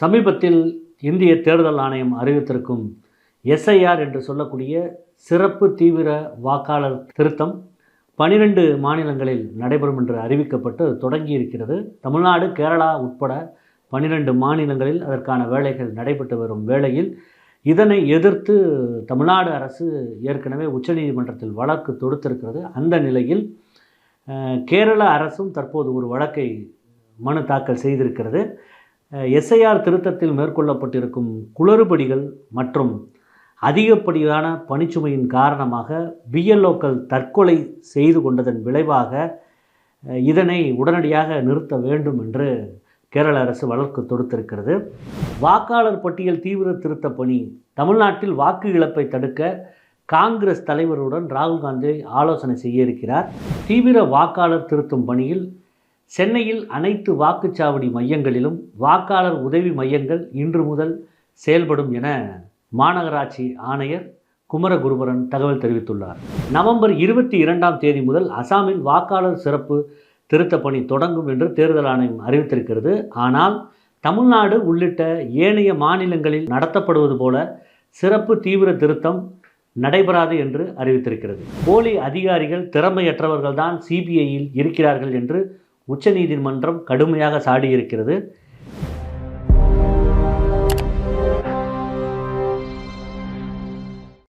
சமீபத்தில் இந்திய தேர்தல் ஆணையம் அறிவித்திருக்கும் எஸ்ஐஆர் என்று சொல்லக்கூடிய சிறப்பு தீவிர வாக்காளர் திருத்தம் பனிரெண்டு மாநிலங்களில் நடைபெறும் என்று அறிவிக்கப்பட்டு தொடங்கி இருக்கிறது தமிழ்நாடு கேரளா உட்பட பனிரெண்டு மாநிலங்களில் அதற்கான வேலைகள் நடைபெற்று வரும் வேளையில் இதனை எதிர்த்து தமிழ்நாடு அரசு ஏற்கனவே உச்சநீதிமன்றத்தில் வழக்கு தொடுத்திருக்கிறது. அந்த நிலையில் கேரள அரசும் தற்போது ஒரு வழக்கை மனு தாக்கல் செய்திருக்கிறது. எஸ்ஐஆர் திருத்தத்தில் மேற்கொள்ளப்பட்டிருக்கும் குளறுபடிகள் மற்றும் அதிகப்படியான பணிச்சுமையின் காரணமாக பிஎல்ஓக்கள் தற்கொலை செய்து கொண்டதன் விளைவாக இதனை உடனடியாக நிறுத்த வேண்டும் என்று கேரள அரசு வழக்கு தொடுத்திருக்கிறது. வாக்காளர் பட்டியல் தீவிர திருத்த பணி தமிழ்நாட்டில் வாக்கு இழப்பை தடுக்க காங்கிரஸ் தலைவருடன் ராகுல் காந்தி ஆலோசனை செய்ய இருக்கிறார். தீவிர வாக்காளர் திருத்தும் பணியில் சென்னையில் அனைத்து வாக்குச்சாவடி மையங்களிலும் வாக்காளர் உதவி மையங்கள் இன்று முதல் செயல்படும் என மாநகராட்சி ஆணையர் குமரகுருபரன் தகவல் தெரிவித்துள்ளார். நவம்பர் இருபத்தி இரண்டாம் தேதி முதல் அசாமில் வாக்காளர் சிறப்பு திருத்த பணி தொடங்கும் என்று தேர்தல் ஆணையம் அறிவித்திருக்கிறது. ஆனால் தமிழ்நாடு உள்ளிட்ட ஏனைய மாநிலங்களில் நடத்தப்படுவது போல சிறப்பு தீவிர திருத்தம் நடைபெறாது என்று அறிவித்திருக்கிறது. போலி அதிகாரிகள் திறமையற்றவர்கள்தான் சிபிஐயில் இருக்கிறார்கள் என்று உச்சநீதிமன்றம் கடுமையாக சாடியிருக்கிறது.